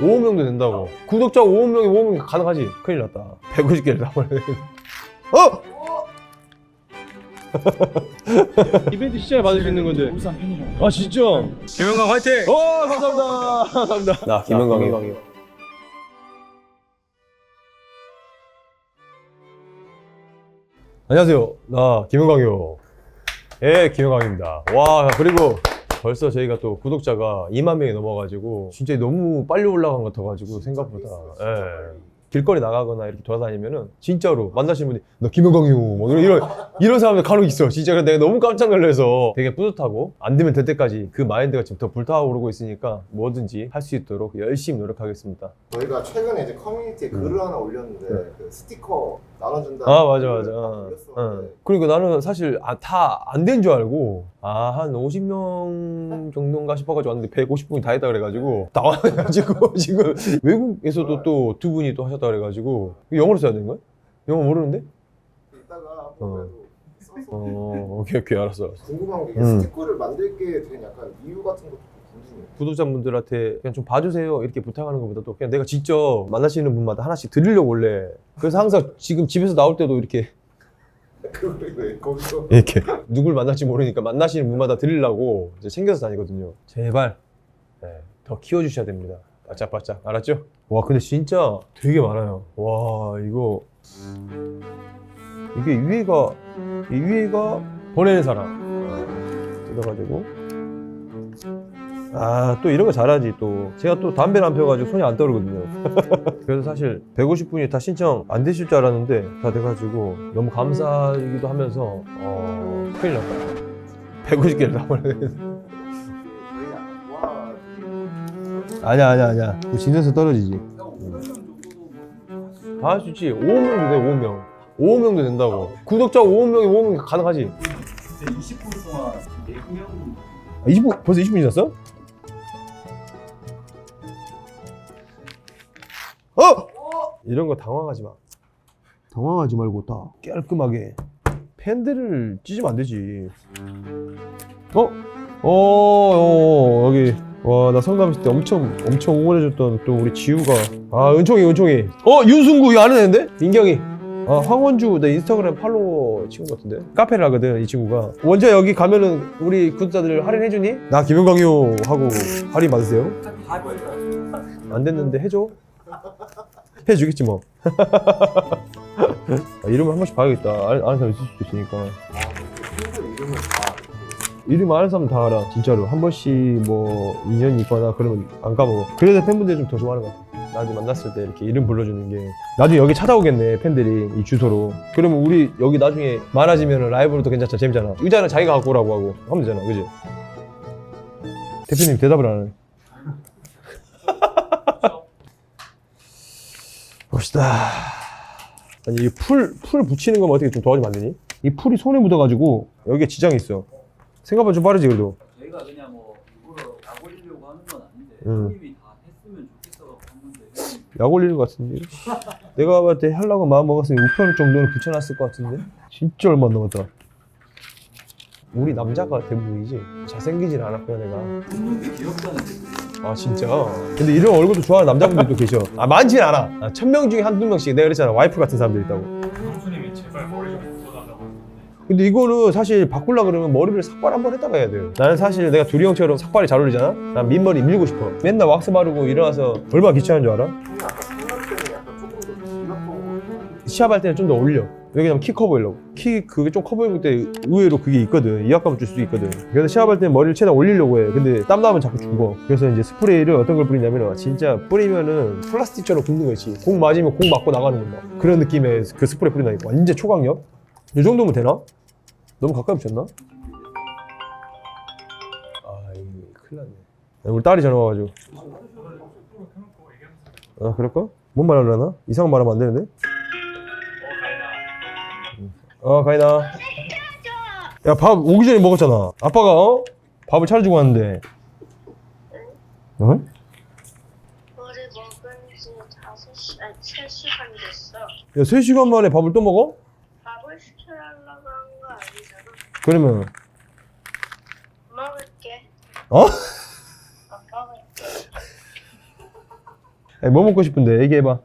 5억 명도 된다고. 구독자 5억 명이 5억 명이 가능하지. 큰일 났다. 150개를 다 버려야 돼. 어? 이벤트 시장에 받을 수 있는 건데. 울산 팬이라고. 아 진짜? 김영광 화이팅! 어 감사합니다. 감사합니다. 나 김은광이. 안녕하세요. 나 김은광이요. 예, 김은광입니다. 와 그리고 벌써 저희가 또 구독자가 2만 명이 넘어가지고 진짜 너무 빨리 올라간 것 같아가지고 생각보다. 예. 길거리 나가거나 이렇게 돌아다니면은 진짜로 만나시는 분이 나 김은광이요. 뭐 이런 이런, 이런 사람들 간혹 있어. 진짜 그래서 내가 너무 깜짝 놀라서 되게 뿌듯하고 안 되면 될 때까지 그 마인드가 지금 더 불타오르고 있으니까 뭐든지 할 수 있도록 열심히 노력하겠습니다. 저희가 최근에 이제 커뮤니티에 글을 하나 올렸는데 네. 그 스티커 나눠준다. 아 맞아 맞아 글을 딱 어, 올렸었는데 어. 그러니까 나는 사실 아, 다 안 된 줄 알고 아 한 50명 정도인가 싶어가지고 왔는데 150분이 다 했다 그래가지고 당황해가지고 지금 외국에서도 또 두 분이 또 하셨다 그래가지고 이거 영어로 써야 되는 거야? 영어 모르는데? 이따가 어. 써서 어 오케이 오케이 알았어 궁금한 게 음. 스티커를 만들게 된 약간 이유 같은 것도. 구독자분들한테 그냥 좀 봐주세요 이렇게 부탁하는 것보다도 그냥 내가 직접 만나시는 분마다 하나씩 드리려고 원래 그래서 항상 지금 집에서 나올 때도 이렇게 거기서 이렇게 누굴 만날지 모르니까 만나시는 분마다 드리려고 이제 챙겨서 다니거든요. 제발 네, 더 키워주셔야 됩니다. 바짝바짝 알았죠? 와 근데 진짜 되게 많아요. 와 이거 이게 위에가 이 위에가 보내는 사람 뜯어가지고 아 또 이런 거 잘하지 또. 제가 또 담배를 안 펴가지고 손이 안 떨거든요. 그래서 사실 150분이 다 신청 안 되실 줄 알았는데 다 돼가지고 너무 감사하기도 하면서 어 큰일 났다. 150개를 다 버려야 돼 저희 약간 와 아니야 아니야 아니야. 진전서 떨어지지. 다 할 수 있지. 5명도 돼 5명. 5명도 된다고. 구독자 5명이 5명이 가능하지. 20분 동안 4명 아, 20분 벌써 20분 지났어? 어! 이런 거 당황하지 마. 당황하지 말고 다. 깔끔하게 팬들을 찢으면 안 되지. 어? 어, 어 여기. 와 나 성남 있을 때 엄청 엄청 응원해줬던 또 우리 지우가. 아 은총이 은총이. 어 윤승구 이거 아는 애인데? 민경이. 아 황원주 내 인스타그램 팔로워 친구 같은데? 카페를 하거든 이 친구가. 원재 여기 가면은 우리 구독자들 할인해주니? 나 김영광이요 하고 할인 받으세요. 안 됐는데 해줘 해주겠지 뭐. 아, 이름을 한 번씩 봐야겠다. 아는, 아는 사람 있을 수도 있으니까. 팬들 이름을 다 이름 아는 사람 다 알아 진짜로. 한 번씩 뭐 인연이 있거나 그러면 안 까먹어 그래서 팬분들이 좀 더 좋아하는 것 같아. 나중에 만났을 때 이렇게 이름 불러주는 게. 나중에 여기 찾아오겠네 팬들이 이 주소로. 그러면 우리 여기 나중에 많아지면 라이브로도 괜찮잖아 재밌잖아. 의자는 자기가 갖고 오라고 하고 하면 되잖아 그지? 대표님 대답을 안 하네 봅시다. 아니 이 풀 풀 붙이는 거면 어떻게 좀 도와주면 안 되니? 이 풀이 손에 묻어가지고 여기에 지장이 있어. 생각보다 좀 빠르지 그래도. 저희가 그냥 뭐 일부러 약 올리려고 하는 건 아닌데 음. 형님이 다 했으면 좋겠어서 했는데 형님 약 올리는 것 같은데? 내가 봤을 때 하려고 마음 먹었으면 우편 정도는 붙여놨을 것 같은데? 진짜 얼마 안 남았다 우리 남자가 대부분이지 잘생기진 않았구나 내가. 귀엽다는 아 진짜 근데 이런 얼굴도 좋아하는 남자분들도 계셔 아 많진 않아 아, 천명 중에 한두 명씩 내가 그랬잖아 와이프 같은 사람들 있다고 형수님이 제발 머리 좀 근데 이거는 사실 바꾸려 그러면 머리를 삭발 한 번 했다가 해야 돼요. 나는 사실 내가 두리 형처럼 삭발이 잘 어울리잖아? 난 민머리 밀고 싶어. 맨날 왁스 바르고 일어나서 얼마나 귀찮은 줄 알아? 형이 아까 생각 때는 약간 조금 더 길었던 거 시합할 때는 좀 더 올려. 왜냐면 키 커 보이려고. 키 그게 좀 커 보이는 때 의외로 그게 있거든. 이악감을 줄 수도 있거든. 그래서 시합할 때는 머리를 최대한 올리려고 해. 근데 땀 나면 자꾸 죽어. 그래서 이제 스프레이를 어떤 걸 뿌리냐면 진짜 뿌리면은 플라스틱처럼 굽는 거지. 공 맞으면 공 맞고 나가는 거. 막. 그런 느낌의 그 스프레이 뿌린다니까. 완전 초강력? 이 정도면 되나? 너무 가까이 붙였나? 아, 이 큰일 났네. 야, 우리 딸이 전화 와가지고. 아, 그럴까? 뭔 말하려나? 이상한 말 하면 안 되는데? 어, 가인아. 야, 밥 오기 전에 먹었잖아. 아빠가, 어? 밥을 차려주고 왔는데. 어? 머리 먹은 지 5시, 아니 3시간 됐어. 야, 3시간 만에 밥을 또 먹어? 밥을 시켜달라고 한 거 아니잖아. 그러면, 먹을게. 어? 안 먹을게. 아니, 뭐 먹고 싶은데 얘기해봐.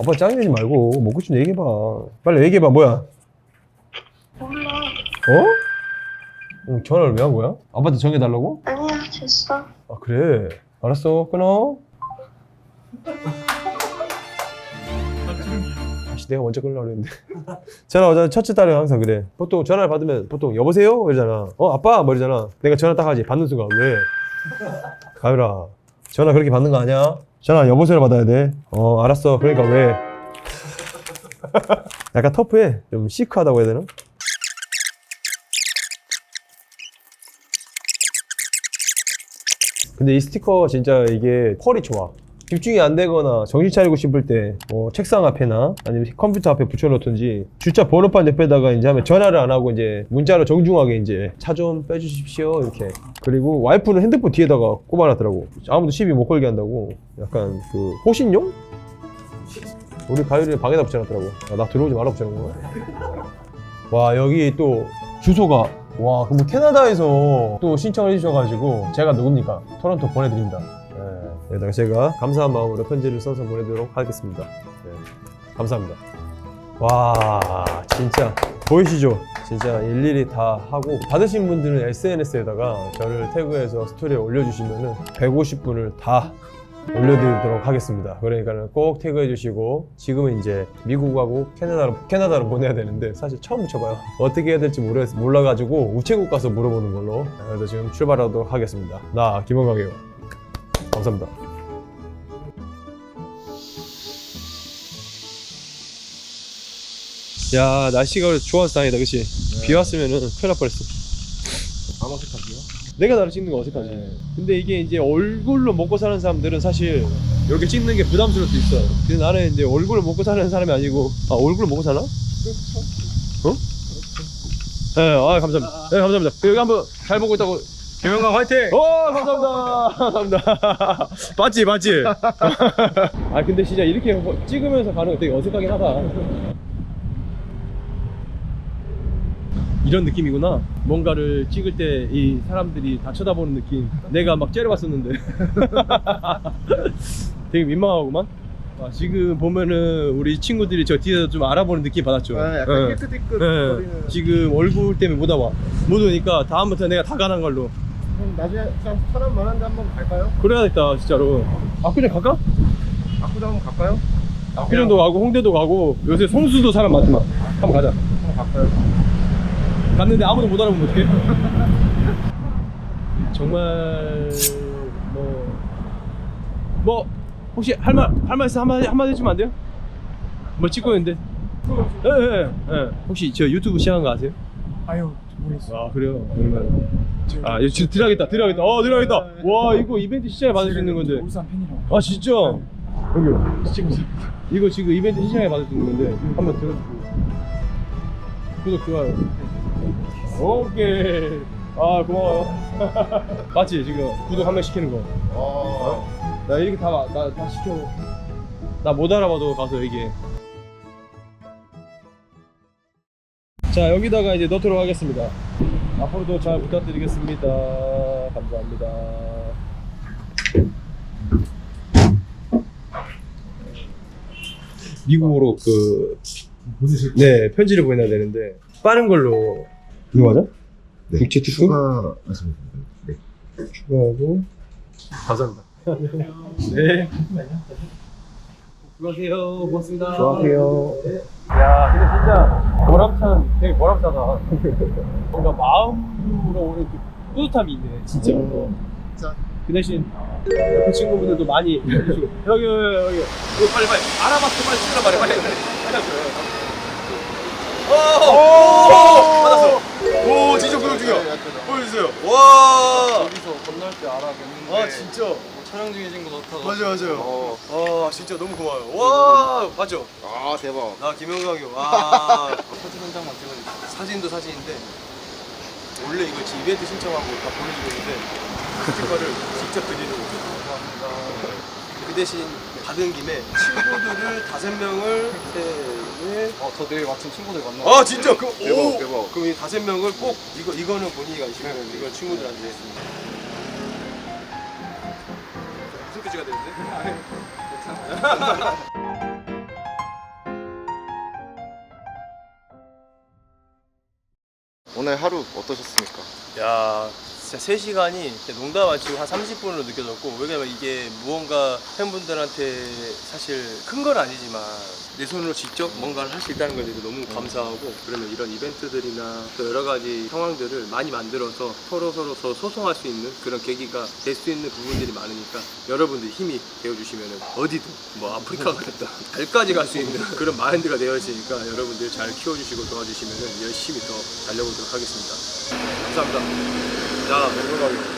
아빠 짱내지 말고 먹고 싶은 얘기해봐. 빨리 얘기해봐 뭐야? 몰라. 어? 응, 전화를 왜 한 거야? 아빠한테 전해달라고? 아니야 됐어. 아 그래. 알았어 끊어. 다시 내가 먼저 끊으려고 했는데 전화 오자 첫째 딸은 항상 그래 보통 전화를 받으면 보통 여보세요? 이러잖아 어 아빠? 뭐 이러잖아 내가 전화 딱 하지 받는 순간 왜? 가율아 전화 그렇게 받는 거 아니야? 전화 여보세요를 받아야 돼 어 알았어 그러니까 왜? 약간 터프해 좀 시크하다고 해야 되나? 근데 이 스티커 진짜 이게 퀄이 좋아. 집중이 안 되거나 정신 차리고 싶을 때 뭐 책상 앞에나 아니면 컴퓨터 앞에 붙여놓든지 주차 번호판 옆에다가 이제 하면 전화를 안 하고 이제 문자로 정중하게 이제 차 좀 빼주십시오 이렇게. 그리고 와이프는 핸드폰 뒤에다가 꼽아놨더라고. 아무도 시비 못 걸게 한다고. 약간 그 호신용? 우리 가율이 방에다 붙여놨더라고. 아, 나 들어오지 말라 붙여놓은 거야. 와 여기 또 주소가. 와 그럼 캐나다에서 또 신청을 해주셔가지고 제가 누굽니까? 토론토 보내드립니다. 네, 여기다가 제가 감사한 마음으로 편지를 써서 보내도록 하겠습니다 네, 감사합니다 와 진짜 보이시죠 진짜 일일이 다 하고 받으신 분들은 SNS에다가 저를 태그해서 스토리에 올려주시면은 150분을 다 올려드리도록 하겠습니다. 그러니까는 꼭 태그해 주시고 지금은 이제 미국하고 캐나다로 캐나다로 보내야 되는데 사실 처음 붙여봐요. 어떻게 해야 될지 모르, 몰라가지고 우체국 가서 물어보는 걸로 그래서 지금 출발하도록 하겠습니다. 나 김원광이요. 감사합니다. 야 날씨가 좋아서 다행이다, 그렇지? 비 왔으면은 큰일 날 뻔했어. 안 어색하지요? 내가 나를 찍는 거 어색하지. 네. 근데 이게 이제 얼굴로 먹고 사는 사람들은 사실 이렇게 찍는 게 부담스러울 수 있어. 근데 나는 이제 얼굴로 먹고 사는 사람이 아니고, 아, 얼굴로 먹고 사나? 어? 네, 아, 감사합니다. 네, 감사합니다. 여기 한번 잘 보고 있다고. 김영광 화이팅! 오, 감사합니다. 감사합니다. 맞지, 맞지? 아, 근데 진짜 이렇게 찍으면서 가는 거 되게 어색하긴 하다. 이런 느낌이구나. 뭔가를 찍을 때 이 사람들이 다 쳐다보는 느낌. 내가 막 째려봤었는데. 되게 민망하구만. 아, 지금 보면은 우리 친구들이 저 뒤에서 좀 알아보는 느낌 받았죠. 네, 약간 네. 힐끗힐끗 네. 지금 얼굴 때문에 못 와봐. 못 오니까 다음부터 내가 다 가는 걸로. 나중에 그냥 사람 많은데 한번 갈까요? 그래야겠다, 진짜로. 압구정 갈까? 압구정 한번 갈까요? 압구정도 가고 홍대도 가고 요새 성수도 사람 많지만 한번 가자. 한번 갈까요? 갔는데 아무도 못 알아보면 어떡해? 정말 뭐뭐 혹시 할 말 할 말 있어 한마디 한마디 해주면 안 돼요? 뭐 찍고 있는데. 예예 예. 혹시 저 유튜브 시작한 거 아세요? 아유 모르겠어. 아 그래요? 그러면 아 이거 지금 들어가겠다 들어가겠다. 어 들어가겠다. 와 이거 이벤트 시장에 받을 수 있는 건데. 울산 팬이라고. 아 진짜? 여기 지금 이거 지금 이벤트 시장에 받을 수 있는 건데 한번 들어주고 구독 좋아요. 오케이. 아 고마워요. 맞지 지금? 구독 한 명 시키는 거. 어. 나 이렇게 다, 나, 다 시켜. 나 못 알아봐도 가서 얘기해 자 여기다가 이제 넣도록 하겠습니다 앞으로도 잘 부탁드리겠습니다 감사합니다 미국으로 그 네, 편지를 보내야 되는데 빠른 걸로 이거 맞아? 네. 육체? 추가 말씀드립니다. 네. 추가하고 감사합니다. 네. 수고하세요. 고맙습니다. 좋아하세요. 야, 근데 진짜 보람찬, 되게 보람차다. 뭔가 마음으로 오는 그 뿌듯함이 있네, 진짜. 자. 그 대신 옆에 친구분들도 많이 해주시고. 여기, 여기, 여기. 이거 빨리, 빨리. 알아봤어, 빨리 찍으라 말해, 빨리. 빨리. 오! 오! 받았어. 오, 진짜 구독 중이야. 보여주세요. 와! 여기서 건널 때 알아뵀는데 아, 진짜. 뭐 촬영 중이신 거 같아서 맞아요, 맞아요. 어. 아, 진짜 너무 고마워요. 와, 맞죠? 아 대박 나 김영광이요. 와. 사진 한 장만 찍어주세요 사진도 사진인데 원래 이거 지금 이벤트 신청하고 다 보내주고 있는데 스티커를 직접 드리는 거죠. 감사합니다. 그 대신 받은 김에 친구들을 다섯 명을 세 어저 내일 마침 친구들 만나 아 진짜 그 대박, 오! 대박. 그럼 이 다섯 명을 꼭 이거 이거는 본인이 가시면 이걸 친구들한테 퀴즈가 되는데? 오늘 하루 어떠셨습니까? 야 진짜 3시간이 농담 안 치고 한 30분으로 느껴졌고 왜냐면 이게 무언가 팬분들한테 사실 큰 건 아니지만. 내 손으로 직접 뭔가를 할 수 있다는 것에 대해서 너무 감사하고 그러면 이런 이벤트들이나 또 여러 가지 상황들을 많이 만들어서 서로 서로 더 소통할 수 있는 그런 계기가 될 수 있는 부분들이 많으니까 여러분들이 힘이 되어주시면 어디든 뭐 아프리카가 됐다 달까지 갈 수 있는 그런 마인드가 되어지니까 여러분들 잘 키워주시고 도와주시면 열심히 더 달려보도록 하겠습니다. 감사합니다 자, 건강하게.